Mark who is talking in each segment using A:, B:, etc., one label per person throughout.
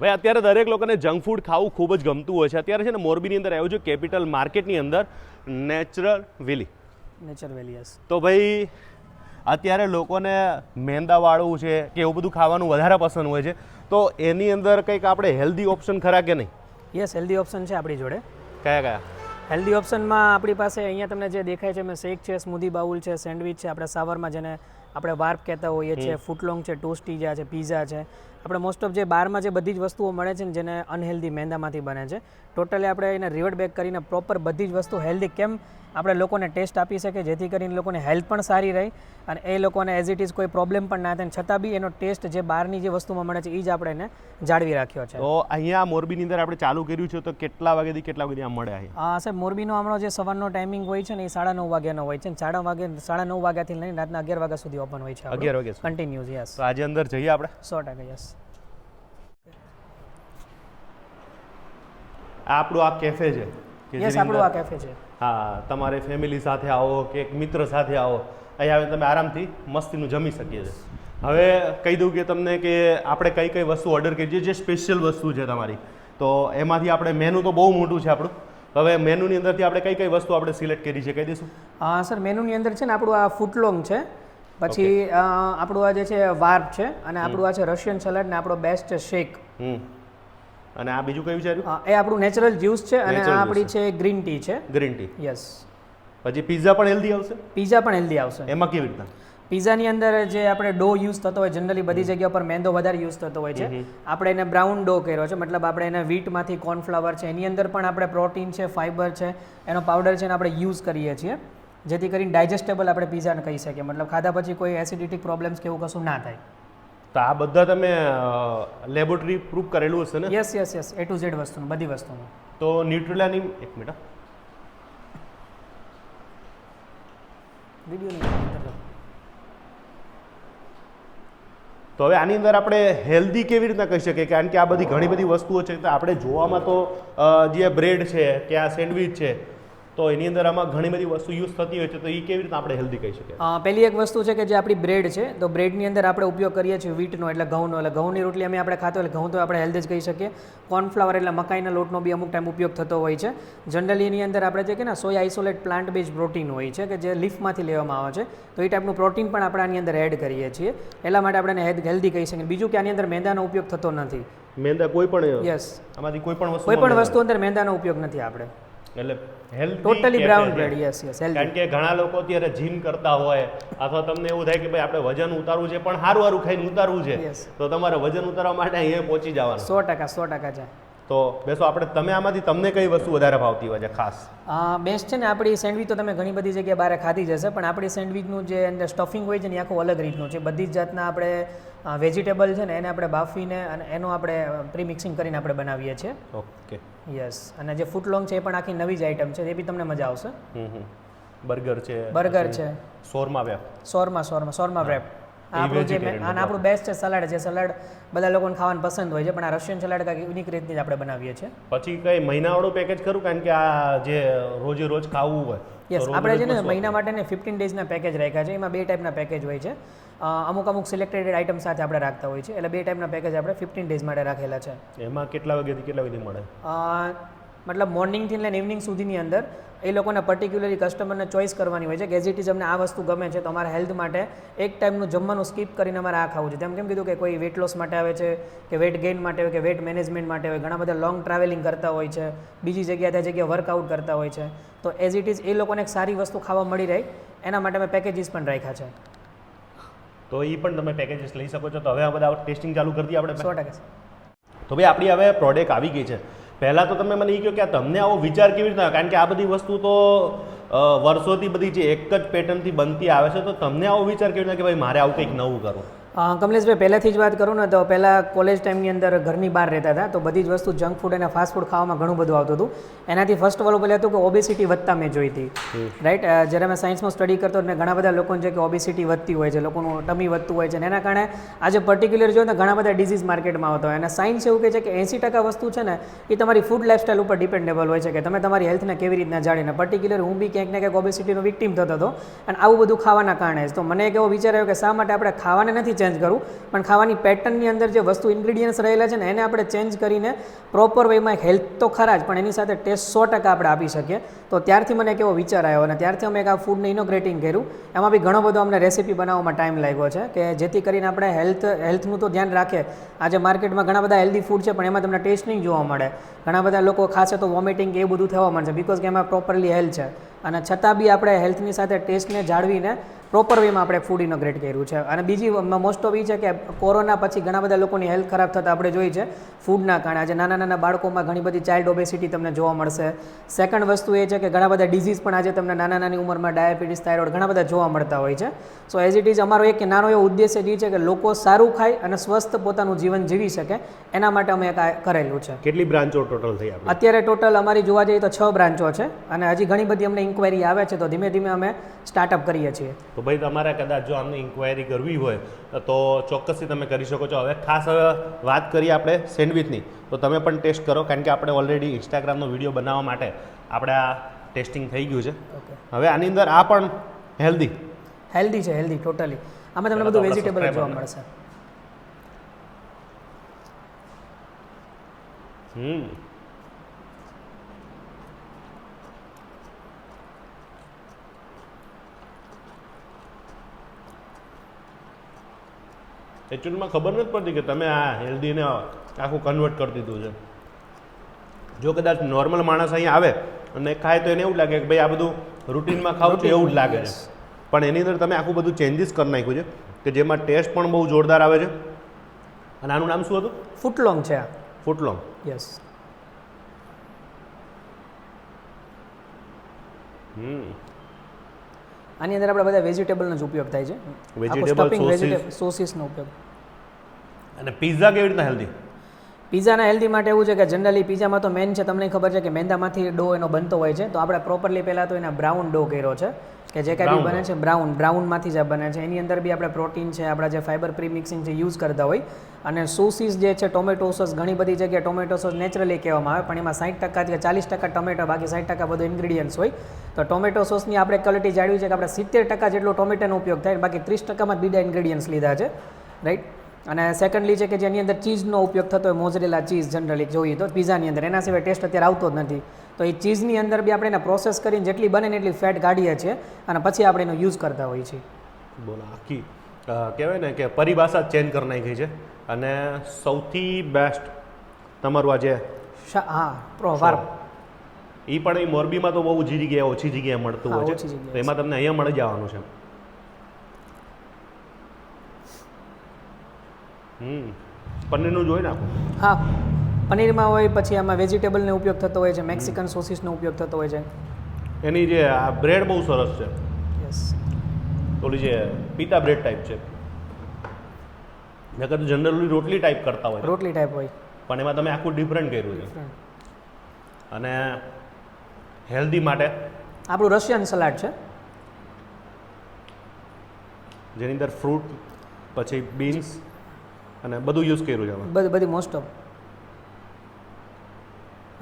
A: ભાઈ અત્યારે દરેક લોકોને જંક ફૂડ ખાવું ખૂબ જ ગમતું હોય છે. અત્યારે છે ને મોરબીની અંદર આવ્યું છે કેપિટલ માર્કેટની અંદર નેચરલ વિલી
B: નેચર વેલિયસ
A: તો ભાઈ અત્યારે લોકોને મેંદાવાળું છે કે એવું બધું ખાવાનું વધારે પસંદ હોય છે. તો એની અંદર કંઈક આપણે હેલ્ધી ઓપ્શન ખરા કે નહીં?
B: યસ હેલ્ધી ઓપ્શન છે આપણી જોડે.
A: કયા કયા?
B: હેલ્ધી ઓપ્શનમાં આપણી પાસે અહીંયા તમને જે દેખાય છે મેં શેક છે સ્મૂધી બાઉલ છે સેન્ડવિચ છે આપણે સાવરમાં જેને આપણે વાર્પ કહેતા હોઈએ છીએ ફૂટલોંગ છે ટોસ્ટીજા છે પીઝા છે. આપણે મોસ્ટ ઓફ જે બારમાં જે બધી જ વસ્તુઓ મળે છે ને જેને અનહેલ્ધી મેંદામાંથી બને છે. ટોટલી આપણે એને રિવર્ટ બેક કરીને પ્રોપર બધી જ વસ્તુ હેલ્ધી કેમ આપણે લોકોને ટેસ્ટ આપી શકીએ જેથી કરીને લોકોને હેલ્થ પણ સારી રહે અને એ લોકોને એઝ ઇટ ઇઝ કોઈ પ્રોબ્લેમ પણ ના થાય છતાં બી એનો ટેસ્ટ જે બહારની જે વસ્તુમાં મળે છે એ જ આપણે એને જાળવી રાખ્યો છે.
A: તો અહીંયા મોરબીની અંદર આપણે ચાલુ કર્યું છે તો કેટલા વાગ્યાથી કેટલા વાગે આમ મળે
B: હા સાહેબ મોરબીનો હમણો જે સવારનો ટાઈમિંગ હોય છે ને એ સાડા નવ વાગ્યાનો હોય છે સાડા વાગે સાડા નવ વાગ્યાથી લઈને રાતના અગિયાર વાગ્યા સુધી ઓપન હોય છે
A: અગિયાર વાગ્યા સુધી.
B: કન્ટિન્યુઝ યસ
A: તો આજે અંદર જઈએ આપણે?
B: સો ટકા યસ
A: આપણું આ કેફે છે.
B: યસ આપણું આ કેફે છે.
A: હા તમારે ફેમિલી સાથે આવો કે એક મિત્ર સાથે આવો અહીંયા આવીને તમે આરામથી મસ્તીનું જમી શકીએ છીએ. હવે કહી દઉં કે તમને કે આપણે કઈ કઈ વસ્તુ ઓર્ડર કરી છે જે સ્પેશિયલ વસ્તુ છે તમારી. તો એમાંથી આપણે મેનુ તો બહુ મોટું છે આપણું. હવે મેનુની અંદરથી આપણે કઈ કઈ વસ્તુ આપણે સિલેક્ટ કરી છે કહી દઈશું?
B: હા સર મેનુની અંદર છે ને આપણું આ ફૂટલોંગ છે. પછી આપણું આ જે છે વાર્પ છે અને આપણું આ છે રશિયન સલાડ ને આપણો બેસ્ટ શેક
A: અને આ બીજું કયું છે
B: એ આપણું નેચરલ જ્યુસ છે અને આ આપણી છે. ગ્રીન ટી છે.
A: ગ્રીન ટી
B: યસ
A: પછી પિઝા પણ હેલ્ધી આવશે?
B: પીઝા પણ હેલ્ધી આવશે.
A: એમાં કેવી રીતના?
B: પીઝાની અંદર જે આપણે ડો યુઝ થતો હોય જનરલી બધી જગ્યા પર મેંદો વધારે યુઝ થતો હોય છે. આપણે એને બ્રાઉન ડો કર્યો છે મતલબ આપણે એને વીટમાંથી કોર્નફ્લાવર છે એની અંદર પણ આપણે પ્રોટીન છે ફાઇબર છે એનો પાવડર છે એને આપણે યુઝ કરીએ છીએ જેથી કરીને ડાયજેસ્ટેબલ આપણે પિઝાને કહી શકીએ. મતલબ ખાધા પછી કોઈ એસિડિટી પ્રોબ્લેમ્સ કે એવું કશું ના થાય.
A: તો આ બધા તમે લેબોરેટરી પ્રૂફ કરેલું હશે ને?
B: Yes yes yes A to Z વસ્તુનું બધી વસ્તુનું.
A: તો ન્યુટ્રેલાની એક મિનિટ. તો હવે આની અંદર આપણે હેલ્ધી કેવી રીતના કહી શકીએ? કારણ કે આ બધી ઘણી બધી વસ્તુઓ છે તો આપણે જોવામાં તો જે બ્રેડ છે કે આ સેન્ડવિચ છે તો એની અંદર આમાં ઘણી બધી વસ્તુ યુઝ થતી હોય છે તો એ કેવી રીતે આપણે હેલ્ધી કહી શકીએ?
B: પહેલી એક વસ્તુ છે કે જે આપણી બ્રેડ છે તો બ્રેડની અંદર આપણે ઉપયોગ કરીએ છીએ વીટનો એટલે ઘઉંનો. એટલે ઘઉંની રોટલી અમે આપણે ખાતો એટલે ઘઉં તો આપણે હેલ્ધી જ કહી શકીએ. કોર્નફ્લાવર એટલે મકાઈના લોટનો બી અમુક ટાઈમ ઉપયોગ થતો હોય છે. જનરલી એની અંદર આપણે જે કે ને સોય આઇસોલેટ પ્લાન્ટ બેઝ પ્રોટીન હોય છે કે જે લીફમાંથી લેવામાં આવે છે. તો એ ટાઈપનું પ્રોટીન પણ આપણે આની અંદર એડ કરીએ છીએ. એટલા માટે આપણે હેલ્ધી કહી શકીએ. બીજું કે આની અંદર મેંદાનો ઉપયોગ થતો નથી.
A: મેંદા કોઈ પણ
B: યસ
A: આમાંથી કોઈ પણ વસ્તુ
B: કોઈ પણ વસ્તુ અંદર મેંદાનો ઉપયોગ નથી આપણે.
A: એટલે health
B: totally brown bread yes yes
A: કારણ કે ઘણા લોકો અત્યારે જીમ કરતા હોય અથવા તમને એવું થાય કે ભાઈ આપણે વજન ઉતારવું છે પણ સારું સારું ખાઈને ઉતારવું છે તો તમારે વજન ઉતારવા માટે અહીંયા પહોંચી જવાનું.
B: સો ટકા સો ટકા છે
A: તો બેસો આપણે તમે આમાંથી તમને કઈ વસ્તુ વધારે ભાવતી હોય છે ખાસ?
B: બેસ્ટ છે ને આપણી સેન્ડવિચ તો તમે ઘણી બધી જગ્યાએ બહાર ખાધી જશે પણ આપણી સેન્ડવિચનું જે અંદર સ્ટફિંગ હોય છે ને આખું અલગ રીતનું છે. બધી જ જાતના આપણે વેજીટેબલ છે ને એને આપણે બાફીને અને એનો આપણે પ્રી મિક્સિંગ કરીને આપણે બનાવીએ છીએ.
A: ઓકે.
B: યસ. અને જે ફૂટલોંગ છે એ પણ આખી નવી જ આઈટમ છે એ બી તમને મજા આવશે.
A: બર્ગર છે
B: બર્ગર છે.
A: સોરમા વેપ.
B: સોરમા શોરમાં સોરમા
A: એ
B: આપણું જે અને આપણું બેસ્ટ છે સલાડ છે સલાડ બધા લોકોને ખાવાનું પસંદ હોય છે પણ આ રશિયન સલાડ કાંઈક યુનિક રીતની જ આપણે બનાવીએ છીએ.
A: પછી કઈ મહિનાવાળું પેકેજ ખરું? કારણ કે આ જે રોજે રોજ ખાવું હોય
B: યસ આપણે છે ને મહિના માટે ને ફિફ્ટીન ડેઝના પેકેજ રાખ્યા છે એમાં બે ટાઈપના પેકેજ હોય છે. અમુક અમુક સિલેક્ટેડ આઇટમ સાથે આપણે રાખતા હોય છે એટલે બે ટાઈપના પેકેજ આપણે ફિફ્ટીન ડેઝ માટે રાખેલા છે.
A: એમાં કેટલા વાગ્યાથી કેટલા વાગ્યાથી મળે?
B: મતલબ મોર્નિંગથી લઈને ઇવનિંગ સુધીની અંદર એ લોકોને પર્ટિક્યુલરલી કસ્ટમરને ચોઈસ કરવાની હોય છે કે એઝ ઇટ ઇઝ અમને આ વસ્તુ ગમે છે તો અમારા હેલ્થ માટે એક ટાઈમનું જમવાનું સ્કીપ કરીને અમારે આ ખાવું છે. તેમ કેમ કીધું કે કોઈ વેટ લોસ માટે આવે છે કે વેટ ગેઇન માટે હોય કે વેટ મેનેજમેન્ટ માટે હોય ઘણા બધા લોંગ ટ્રાવેલિંગ કરતા હોય છે બીજી જગ્યાએ ત્યાં જગ્યાએ વર્કઆઉટ કરતા હોય છે. તો એઝ ઇટ ઇઝ એ લોકોને એક સારી વસ્તુ ખાવા મળી રહે એના માટે મેં પેકેજીસ પણ રાખ્યા છે.
A: તો એ પણ તમે પેકેજીસ લઈ શકો છો. તો હવે આ બધા ટેસ્ટિંગ ચાલુ કરી દઈએ આપણે.
B: સો ટકા
A: તો ભાઈ આપણી હવે પ્રોડક્ટ આવી ગઈ છે. પહેલાં તો તમે મને એ કહો કે તમને આવો વિચાર કેવી રીતના કારણ કે આ બધી વસ્તુ તો વર્ષોથી બધી જે એક જ પેટર્નથી બનતી આવે છે, તો તમને આવો વિચાર કેવી રીતના કે ભાઈ મારે આવું કંઈક નવું કરવું?
B: કમલેશભાઈ પહેલાંથી જ વાત કરું ને તો પહેલાં કોલેજ ટાઈમની અંદર ઘરની બહાર રહેતા હતા તો બધી જ વસ્તુ જંક ફૂડ અને ફાસ્ટ ફૂડ ખાવામાં ઘણું બધું આવતું હતું. એનાથી ફર્સ્ટ ઓફ ઓલ પહેલાં હતું કે ઓબેસિટી વધતા મેં જોઈ હતી. રાઈટ જ્યારે મેં સાયન્સમાં સ્ટડી કરતો મેં ઘણા બધા લોકોને છે કે ઓબેસિટી વધતી હોય છે લોકોનું ટમી વધતું હોય છે અને એના કારણે આજે પર્ટિક્યુલર જો ને ઘણા બધા ડિઝીઝ માર્કેટમાં આવતા હોય. અને સાયન્સ એવું કહે છે કે એંસી ટકા વસ્તુ છે ને એ તમારી ફૂડ લાઇફસ્ટાઈલ ઉપર ડિપેન્ડેબલ હોય છે કે તમે તમારી હેલ્થને કેવી રીતના જાળીને પર્ટિક્યુલર હું બી ક્યાંક ને ક્યાંક ઓબેસિટીનો વિક્ટીમ થતો હતો અને આવું બધું ખાવાના કારણે જ. તો મને એક એવો વિચાર આવ્યો કે શા માટે આપણે ખાવાને નથી ચેન્જ કરવું પણ ખાવાની પેટર્નની અંદર જે વસ્તુ ઇન્ગ્રીડિયન્ટ્સ રહેલા છે ને, એને આપણે ચેન્જ કરીને પ્રોપર વેમાં હેલ્થ તો ખરા જ, પણ એની સાથે ટેસ્ટ સો ટકા આપણે આપી શકીએ. તો ત્યારથી મને એક એવો વિચાર આવ્યો અને ત્યારથી અમે એક આ ફૂડને ઇનોગ્રેટિંગ કર્યું. એમાં બી ઘણો બધો અમને રેસીપી બનાવવામાં ટાઈમ લાગ્યો છે કે જેથી કરીને આપણે હેલ્થ હેલ્થનું તો ધ્યાન રાખીએ. આજે માર્કેટમાં ઘણા બધા હેલ્ધી ફૂડ છે, પણ એમાં તમને ટેસ્ટ નહીં જોવા મળે. ઘણા બધા લોકો ખાશે તો વોમિટિંગ એ બધું થવા મળશે બિકોઝ કે એમાં પ્રોપરલી હેલ્થ છે. અને છતાં બી આપણે હેલ્થની સાથે ટેસ્ટને જાળવીને પ્રોપર વેમાં આપણે ફૂડ ઇનોગ્રેટ કર્યું છે. અને બીજી મોસ્ટ ઓફ એ છે કે કોરોના પછી ઘણા બધા લોકોની હેલ્થ ખરાબ થતાં આપણે જોઈ છે. ફૂડના કારણે આજે નાના નાના બાળકોમાં ઘણી બધી ચાઇલ્ડ ઓબેસિટી તમને જોવા મળશે. સેકન્ડ વસ્તુ એ છે કે ઘણા બધા ડિઝીઝ પણ આજે તમને નાના નાની ઉંમરમાં ડાયાબિટીસ થાઇરોઇડ ઘણા બધા જોવા મળતા હોય છે. સો એઝ ઇટ ઇઝ અમારો એક નાનો એવો ઉદ્દેશ્ય જે છે કે લોકો સારું ખાય અને સ્વસ્થ પોતાનું જીવન જીવી શકે. એના માટે અમે કરેલું છે.
A: કેટલી બ્રાન્ચો ટોટલ થઈ
B: અત્યારે ટોટલ અમારી જોવા જઈએ તો છ બ્રાન્ચો છે. અને હજી ઘણી બધી અમને ઇન્ક્વાયરી આવે છે તો ધીમે ધીમે અમે સ્ટાર્ટઅપ કરીએ છીએ.
A: તો ભાઈ તમારે કદાચ જો આમની ઇન્ક્વાયરી કરવી હોય તો ચોક્કસથી તમે કરી શકો છો. હવે ખાસ હવે વાત કરીએ આપણે સેન્ડવિચની. તો તમે પણ ટેસ્ટ કરો કારણ કે આપણે ઓલરેડી ઇન્સ્ટાગ્રામનો વીડિયો બનાવવા માટે આપણે આ ટેસ્ટિંગ થઈ ગયું છે. હવે આની અંદર આ પણ હેલ્ધી
B: હેલ્ધી છે હેલ્ધી ટોટલી આમાં તમને બધું વેજીટેબલ જોવા મળશે.
A: હમ. એકચ્યુઅલીમાં ખબર નથી પડતી કે તમે આ હેલ્ધીને આખું કન્વર્ટ કરી દીધું છે. જો કદાચ નોર્મલ માણસ અહીંયા આવે અને ખાય તો એને એવું લાગે કે ભાઈ આ બધું રૂટીનમાં ખાવું છું એવું જ લાગે છે. પણ એની અંદર તમે આખું બધું ચેન્જીસ કરી નાખ્યું છે કે જેમાં ટેસ્ટ પણ બહુ જોરદાર આવે છે. અને આનું નામ શું હતું?
B: ફૂટલોંગ છે આ.
A: ફૂટલોંગ.
B: Yes
A: hmm.
B: આની અંદર આપણે બધા વેજીટેબલનો જ ઉપયોગ થાય છે.
A: વેજીટેબલ.
B: સોસીસનો ઉપયોગ.
A: અને પિઝા કેવી રીતના હેલ્ધી
B: પીઝાના હેલ્ધી માટે એવું છે કે જનરલી પીઝામાં તો મેન છે તમને ખબર છે કે મેંદામાંથી ડો એનો બનતો હોય છે. તો આપણે પ્રોપરલી પહેલાં તો એના બ્રાઉન ડો કર્યો છે. કે જે કાંઈ બી બને છે બ્રાઉન બ્રાઉનમાંથી જ બને છે. એની અંદર બી આપણે પ્રોટીન છે આપણા જે ફાઇબર પ્રી મિક્સિંગ છે યુઝ કરતા હોય. અને સોસીસ જે છે ટોમેટો સોસ ઘણી બધી જગ્યાએ ટોમેટો સોસ નેચરલી કહેવામાં આવે પણ એમાં સાઠ ટકા કે ચાલીસ ટકા ટોમેટો બાકી સાઠ ટકા બધું ઇન્ગ્રીડિયન્ટ્સ હોય. તો ટોમેટો સોસની આપણે ક્વોલિટી જાળવી છે કે આપણે સિત્તેર ટકા જેટલો ટોમેટોનો ઉપયોગ થાય બાકી ત્રીસ ટકામાં બીજા ઇન્ગ્રીડિયન્ટ્સ લીધા છે. રાઈટ અને સેકન્ડલી છે કે જેની અંદર ચીઝનો ઉપયોગ થતો હોય મોઝરેલા ચીઝ જનરલી જોઈએ તો પીઝાની અંદર. એના સિવાય ટેસ્ટ અત્યારે આવતો જ નથી. તો એ ચીઝની અંદર બી આપણે એને પ્રોસેસ કરીને જેટલી બને એટલી ફેટ કાઢીએ છીએ અને પછી આપણે એનો યુઝ કરતા હોઈએ છીએ.
A: બોલો આખી કહેવાય ને કે પરિભાષા ચેન્જ કરી નાખી છે. અને સૌથી બેસ્ટ તમારું આ જે
B: શા- હા પ્રો વાર
A: એ પણ એ મોરબીમાં તો બહુ ઓછી જગ્યાએ ઓછી જગ્યાએ મળતું હોય છે. તો એમાં તમને અહીંયા મળી જવાનું છે. પનીરનું જોઈ નાખો
B: હા. પનીરમાં હોય પછી આમાં વેજીટેબલનો ઉપયોગ થતો હોય છે મેક્સિકન સોસીસનો ઉપયોગ થતો હોય છે.
A: એની જે આ બ્રેડ બહુ સરસ છે.
B: યસ
A: ઓલી જે પિતા બ્રેડ ટાઈપ છે. નકર જનરલી રોટલી ટાઈપ કરતા હોય.
B: રોટલી ટાઈપ હોય.
A: પણ એમાં તમે આખું ડિફરન્ટ કર્યું છે. અને હેલ્ધી માટે
B: આપણું રશિયન સલાડ છે.
A: જેની અંદર ફ્રૂટ પછી બીન્સ અને બધું યુઝ કર્યું છે
B: બધું બધી મોસ્ટ ઓફ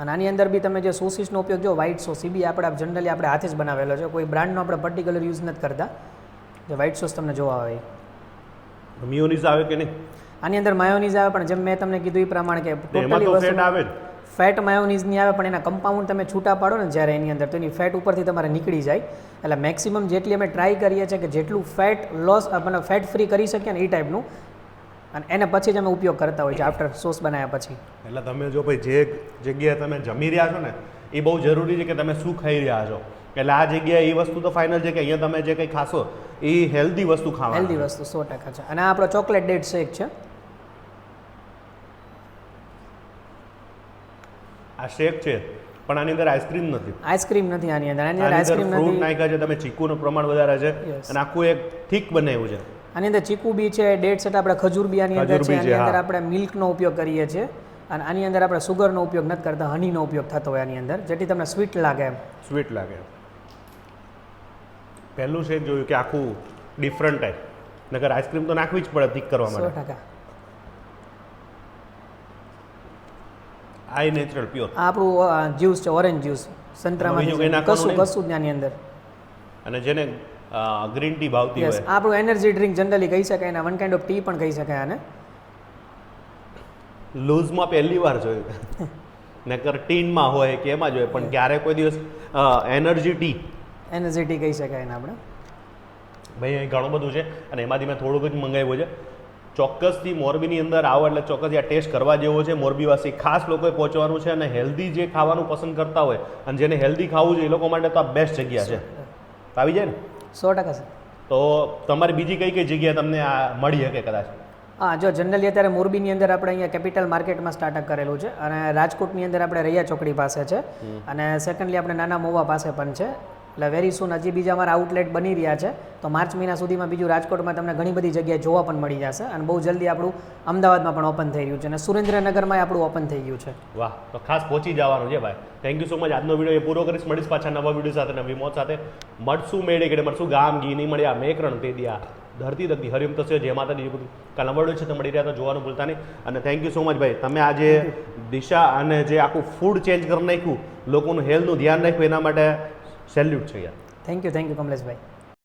B: અને આની અંદર બી તમે જે સોસીસનો ઉપયોગ જો વ્હાઇટ સોસ એ બી આપણે જનરલી આપણે હાથે જ બનાવેલો છે. કોઈ બ્રાન્ડનો આપણે પર્ટિક્યુલર યુઝ નથી કરતા. જે વ્હાઇટ સોસ તમને જોવા આવે
A: મિયોનીઝ આવે કે નહીં?
B: આની અંદર માયોનીઝ આવે પણ જેમ મેં તમને કીધું એ પ્રમાણે કે
A: ટોટલી ફેટ આવે
B: ફેટ માયોનીઝની આવે પણ એના કમ્પાઉન્ડ તમે છૂટા પાડો ને જ્યારે એની અંદર તો એની ફેટ ઉપરથી તમારે નીકળી જાય. એટલે મેક્સિમમ જેટલી અમે ટ્રાય કરીએ છીએ કે જેટલું ફેટ લોસ મતલબ ફેટ ફ્રી કરી શકીએ ને એ ટાઈપનું અને એને પછી જ અમે ઉપયોગ કરતા હોય છે આફ્ટર સોસ બનાવ્યા પછી.
A: એટલે તમે જો ભાઈ જે જગ્યાએ તમે જમી રહ્યા છો ને એ બહુ જરૂરી છે કે તમે શું ખાઈ રહ્યા છો. એટલે આ જગ્યાએ એ વસ્તુ તો ફાઇનલ છે કે અહીંયા તમે જે કંઈ ખાશો એ હેલ્ધી વસ્તુ ખાવા
B: હેલ્ધી વસ્તુ સો ટકા છે. અને આ આપણો ચોકલેટ ડેટ શેક છે.
A: આ શેક છે પણ આની અંદર આઈસ્ક્રીમ નથી.
B: આઈસ્ક્રીમ નથી આની અંદર. આની અંદર આઈસ્ક્રીમ નથી.
A: ફ્રૂટ નાખ્યા છે તમે ચીકુનું પ્રમાણ વધારે છે. અને આખું એક થીક બનાવ્યું છે.
B: આની અંદર ચીકુ બી છે ડેટ સેટ આપણે ખજૂર બી આની અંદર છે આની અંદર આપણે મિલ્કનો ઉપયોગ કરીએ છીએ અને આની અંદર આપણે સુગરનો ઉપયોગ નથી કરતા હનીનો ઉપયોગ થતો હોય આની અંદર જેથી તમને સ્વીટ લાગે એમ.
A: સ્વીટ લાગે પહેલું છે જોયું કે આખું ડિફરન્ટ ટાઈપ નગર આઈસ્ક્રીમ તો નાખવી જ પડે પીક કરવા
B: સો
A: માટે.
B: ટકા.
A: આઈ નેચરલ પ્યોર
B: આ આપણું જ્યુસ છે ઓરેન્જ જ્યુસ.
A: નાખવાનું
B: કશું કશું જ આની અંદર.
A: અને જેને ગ્રીન ટી ભાવતી હોય.
B: આપણું એનર્જી ડ્રિંક જનરલી કહી શકાય ને વન કાઇન્ડ ઓફ ટી પણ કહી શકાય આને.
A: લૂઝમાં પહેલી વાર જોયું. નકર ટીનમાં હોય કે એમાં જ હોય પણ ક્યારે કોઈ દિવસ એનર્જી ટી
B: એનર્જી ટી કહી શકાય એને આપણે.
A: ભાઈ અહીં ઘણું બધું છે અને એમાંથી મેં થોડુંક જ મંગાવ્યું છે. ચોક્કસથી મોરબીની અંદર આવો એટલે ચોક્કસ આ ટેસ્ટ કરવા જેવો છે. મોરબીવાસી ખાસ લોકોએ પહોંચવાનું છે અને હેલ્ધી જે ખાવાનું પસંદ કરતા હોય અને જેને હેલ્ધી ખાવું જોઈએ એ લોકો માટે તો આ બેસ્ટ જગ્યા છે. આવી જાય ને?
B: સો ટકા સર.
A: તો તમારી બીજી કઈ કઈ જગ્યાએ તમને આ મળી શકે કદાચ?
B: હા જો જનરલી અત્યારે મોરબીની અંદર આપણે અહીંયા કેપિટલ માર્કેટમાં સ્ટાર્ટઅપ કરેલું છે અને રાજકોટની અંદર આપણે રૈયા ચોકડી પાસે છે અને સેકન્ડલી આપણે નાના મોવા પાસે પણ છે. એટલે વેરી સુન હજી બીજા અમારા આઉટલેટ બની રહ્યા છે. તો માર્ચ મહિના સુધીમાં બીજું રાજકોટમાં તમને ઘણી બધી જગ્યાએ જોવા પણ મળી જશે અને બહુ જલ્દી આપણું અમદાવાદમાં પણ ઓપન થઈ રહ્યું છે અને સુરેન્દ્રનગરમાં આપણું ઓપન થઈ ગયું છે.
A: વાહ તો ખાસ પહોંચી જવાનું છે ભાઈ. થેન્ક યુ સો મચ આજનો વીડિયો એ પૂરો કરીશ. મળીશ પાછા નવા વીડિયો સાથે નવી મોત સાથે. મળશું મેળે કે મળશું ગામ ગી નહીં મળ્યા મેકરણ તે દિયા. ધરતી ધરતી હરિમ તો છે જે માતાજી બધું કાલ મળ્યું છે તો મળી રહ્યા તો જોવાનું ભૂલતા નહીં. અને થેન્ક યુ સો મચ ભાઈ. તમે આજે દિશા અને જે આખું ફૂડ ચેન્જ કરી નાખ્યું લોકોનું હેલ્થનું ધ્યાન રાખ્યું એના માટે સેલ્યુટ છે યાર.
B: Thank you thank you Kamleshbhai.